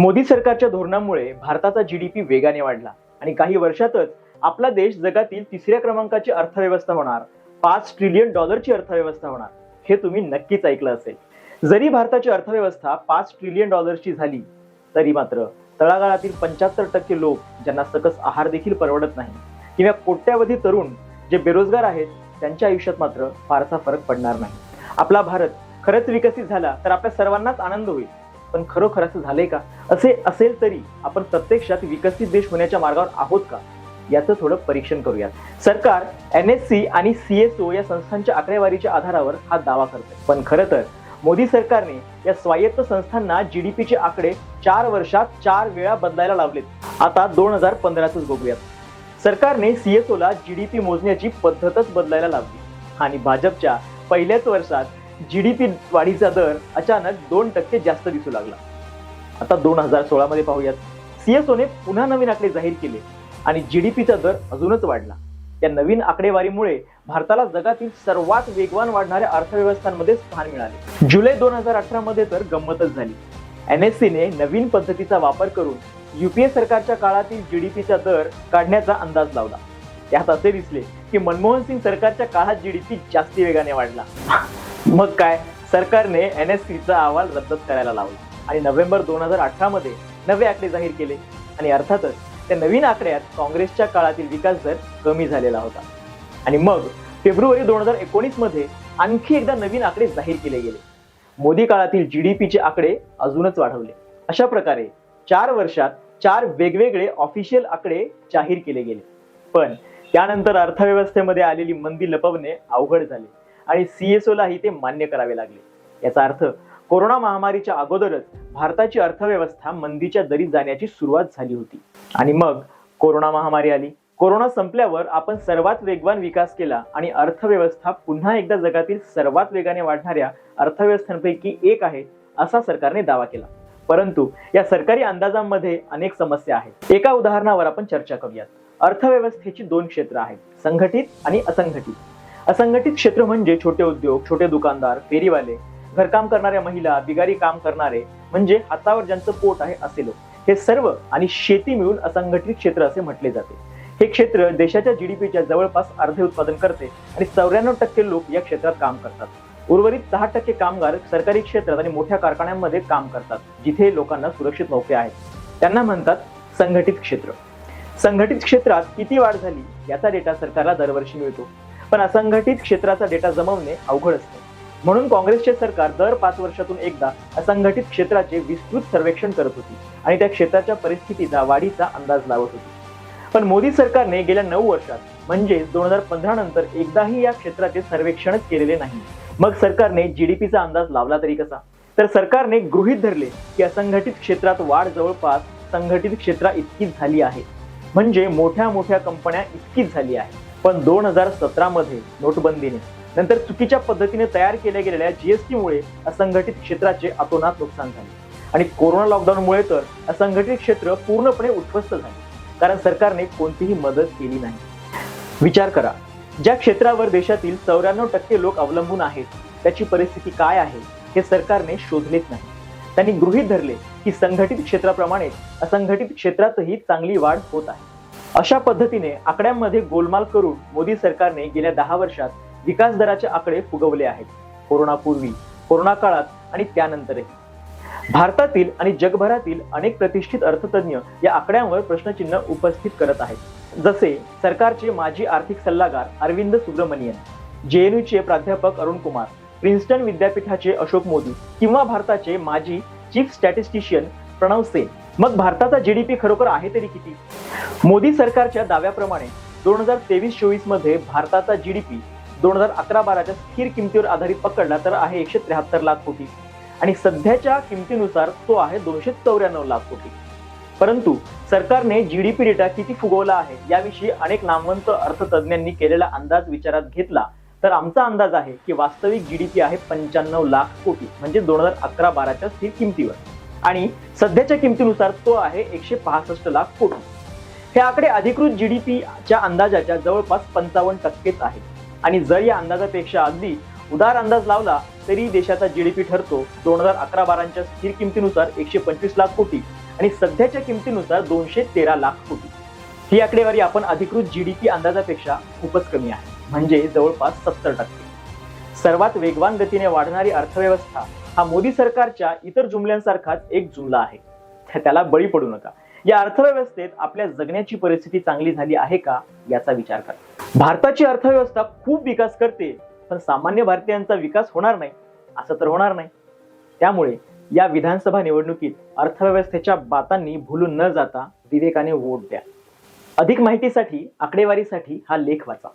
मोदी सरकारच्या धोरणामुळे भारताचा जीडीपी वेगाने वाढला आणि काही वर्षातच आपला देश जगातील तिसऱ्या क्रमांकाची अर्थव्यवस्था होणार. पाच ट्रिलियन डॉलरची अर्थव्यवस्था होणार. हे तुम्ही नक्कीच ऐकलं असेल. जरी भारताची अर्थव्यवस्था पाच ट्रिलियन डॉलरची झाली तरी मात्र तळागाळातील पंच्याहत्तर टक्के लोक ज्यांना सकस आहार देखील परवडत नाही किंवा कोट्यावधी तरुण जे बेरोजगार आहेत त्यांच्या आयुष्यात मात्र फारसा फरक पडणार नाही. आपला भारत खरंच विकसित झाला तर आपल्या सर्वांनाच आनंद होईल. पण खरोखर असं झालंय का? असे असेल तरी आपण प्रत्यक्षात विकसित देश होण्याच्या मार्गावर आहोत का? याचं थोडं परीक्षण करूयात. सरकार एन एस सी आणि सी एस ओ या संस्थांच्या आकडेवारीच्या आधारावर हा दावा करते पण खरं तर मोदी सरकारने या स्वायत्त संस्थांना जीडीपीचे आकडे चार वर्षात चार वेळा बदलायला लावलेत. आता दोन हजार पंधराच बघूयात. सरकारने सीएसओ ला जीडीपी मोजण्याची पद्धतच बदलायला लावली. आणि भाजपच्या पहिल्याच वर्षात जीडीपी वाढीचा दर अचानक दोन टक्के जास्त दिसू लागला. आता दोन हजार सोळा मध्ये पाहूयात. सीएसओने पुन्हा नवीन आकडे जाहीर केले आणि जीडीपीचा दर अजूनच वाढला. या नवीन आकडेवारीमुळे भारताला जगातील सर्वात वेगवान वाढणाऱ्या अर्थव्यवस्थांमध्ये स्थान मिळाले. जुलै दोन हजार अठरा मध्ये तर गंमतच झाली. एन एस सीने नवीन पद्धतीचा वापर करून युपीए सरकारच्या काळातील जीडीपीचा दर काढण्याचा अंदाज लावला. त्यात असे दिसले की मनमोहन सिंग सरकारच्या काळात जीडीपी जास्ती वेगाने वाढला. मग काय? सरकारने एन एस सीचा अहवाल रद्द करायला लावला. आणि नोव्हेंबर दोन हजार अठरा मध्ये नवे आकडे जाहीर केले. आणि अर्थातच त्या नवीन आकड्यात काँग्रेसच्या काळातील विकास दर कमी झालेला होता. आणि मग फेब्रुवारी दोन हजार एकोणीसमध्ये आणखी एकदा नवीन आकडे जाहीर केले गेले. मोदी काळातील जीडीपीचे आकडे अजूनच वाढवले. अशा प्रकारे चार वर्षात चार वेगवेगळे ऑफिशियल आकडे जाहीर केले गेले. पण त्यानंतर अर्थव्यवस्थेमध्ये आलेली मंदी लपवणे अवघड झाले. आणि सीएसओ लाही ते मान्य करावे लागले. याचा अर्थ कोरोना महामारीच्या अगोदरच भारताची अर्थव्यवस्था मंदीच्या दरीत जाण्याची सुरुवात झाली होती. आणि मग कोरोना महामारी आली. कोरोना संपल्यावर आपण सर्वात वेगवान विकास केला आणि अर्थव्यवस्था पुन्हा एकदा जगातील सर्वात वेगाने वाढणाऱ्या अर्थव्यवस्थांपैकी एक आहे असा सरकारने दावा केला. परंतु या सरकारी अंदाजांमध्ये अनेक समस्या आहेत. एका उदाहरणावर आपण चर्चा करूयात. अर्थव्यवस्थेची दोन क्षेत्र आहेत संघटित आणि असंघटित. असंघटित क्षेत्र म्हणजे छोटे उद्योग छोटे दुकानदार फेरीवाले घरकाम करणाऱ्या महिला बिगारी काम करणारे म्हणजे हातावर ज्यांचं पोट आहे असे लोक. हे सर्व आणि शेती मिळून असंघटित क्षेत्र असे म्हटले जाते. हे क्षेत्र देशाच्या जीडीपीच्या जवळपास अर्धे उत्पादन करते आणि चौऱ्याण्णव टक्के लोक या क्षेत्रात काम करतात. उर्वरित सहा टक्के कामगार सरकारी क्षेत्रात आणि मोठ्या कारखान्यांमध्ये काम करतात जिथे लोकांना सुरक्षित नोकऱ्या आहेत. त्यांना म्हणतात संघटित क्षेत्र. संघटित क्षेत्रात किती वाढ झाली याचा डेटा सरकारला दरवर्षी मिळतो. पण असंघटित क्षेत्राचा डेटा जमवणे अवघड असते. म्हणून काँग्रेसचे सरकार दर पाच वर्षातून एकदा असंघटित क्षेत्राचे विस्तृत सर्वेक्षण करत होती आणि त्या क्षेत्राच्या परिस्थितीचा वाढीचा अंदाज लावत होती. पण मोदी सरकारने गेल्या नऊ वर्षात म्हणजे दोन हजार पंधरा नंतर एकदाही या क्षेत्राचे सर्वेक्षणच केलेले नाही. मग सरकारने जीडीपीचा अंदाज लावला तरी कसा? तर सरकारने गृहित धरले की असंघटित क्षेत्रात वाढ जवळपास संघटित क्षेत्रा इतकीच झाली आहे. म्हणजे मोठ्या मोठ्या कंपन्या इतकीच झाली आहे. पण दोन हजार सतरा मध्ये नोटबंदीने नंतर चुकीच्या पद्धतीने तयार केल्या गेलेल्या जीएसटी मुळे असंघटित क्षेत्राचे अतोनात नुकसान झाले. आणि कोरोना लॉकडाऊनमुळे तर असंघटित क्षेत्र पूर्णपणे उद्ध्वस्त झाले कारण सरकारने कोणतीही मदत केली नाही. विचार करा ज्या क्षेत्रावर देशातील चौऱ्याण्णव टक्के लोक अवलंबून आहेत त्याची परिस्थिती काय आहे हे सरकारने शोधलेच नाही. त्यांनी गृहीत धरले की संघटित क्षेत्राप्रमाणे असंघटित क्षेत्रातही चांगली वाढ होत आहे. अशा पद्धतीने आकड्यांमध्ये गोलमाल करून मोदी सरकारने गेल्या दहा वर्षात विकास दराचे आकडे फुगवले आहेत. कोरोनापूर्वी कोरोना काळात आणि त्यानंतरही. भारतातील आणि जगभरातील अनेक प्रतिष्ठित अर्थतज्ञ या आकड्यांवर प्रश्नचिन्ह उपस्थित करत आहेत. जसे सरकारचे माजी आर्थिक सल्लागार अरविंद सुब्रमणियन जेएनयूचे प्राध्यापक अरुण कुमार प्रिन्स्टन विद्यापीठाचे अशोक मोदी किंवा भारताचे माजी चीफ स्टॅटिस्टिशियन प्रणव सेन. मग भारताचा जीडीपी खरोखर आहे तरी किती? मोदी सरकारच्या दाव्याप्रमाणे दोन हजार तेवीस चोवीसमध्ये भारताचा जीडीपी दोन हजार अकरा बाराच्या स्थिर किमतीवर आधारित पकडला तर आहे एकशे त्र्याहत्तर लाख कोटी. आणि सध्याच्या किमतीनुसार तो आहे दोनशे चौऱ्याण्णव लाख कोटी. परंतु सरकारने जीडीपी डेटा किती फुगवला आहे याविषयी अनेक नामवंत अर्थतज्ञांनी केलेला अंदाज विचारात घेतला तर आमचा अंदाज आहे की वास्तविक जीडीपी आहे पंच्याण्णव लाख कोटी म्हणजे दोन हजार अकरा बाराच्या स्थिर किमतीवर. आणि सध्याच्या किमतीनुसार तो आहे एकशे पासष्ट लाख कोटी. हे आकडे अधिकृत जीडीपीच्या अंदाजाच्या जवळपास पंचावन्न टक्केच आहे. आणि जर या अंदाजापेक्षा अगदी उदार अंदाज लावला तरी देशाचा जीडीपी ठरतो दोन हजार अकरा बारांच्या स्थिर किमतीनुसार एकशे पंचवीस लाख कोटी आणि सध्याच्या किमतीनुसार दोनशे तेरा लाख कोटी. ही आकडेवारी आपण अधिकृत जीडीपी अंदाजापेक्षा खूपच कमी आहे म्हणजे जवळपास सत्तर टक्के. सर्वात वेगवान गतीने वाढणारी अर्थव्यवस्था हा मोदी सरकारच्या इतर जुमल्यांसारखाच एक जुमला आहे. त्याला बळी पडू नका. या अर्थव्यवस्थेत आपल्या जगण्याची परिस्थिती चांगली झाली आहे का याचा विचार करा. भारताची अर्थव्यवस्था खूप विकास करते पण सामान्य भारतीयांचा विकास होणार नाही असं तर होणार नाही. त्यामुळे या विधानसभा निवडणुकीत अर्थव्यवस्थेच्या बातांनी भुलून न जाता विवेकाने वोट द्या. अधिक माहितीसाठी आकडेवारीसाठी हा लेख वाचा.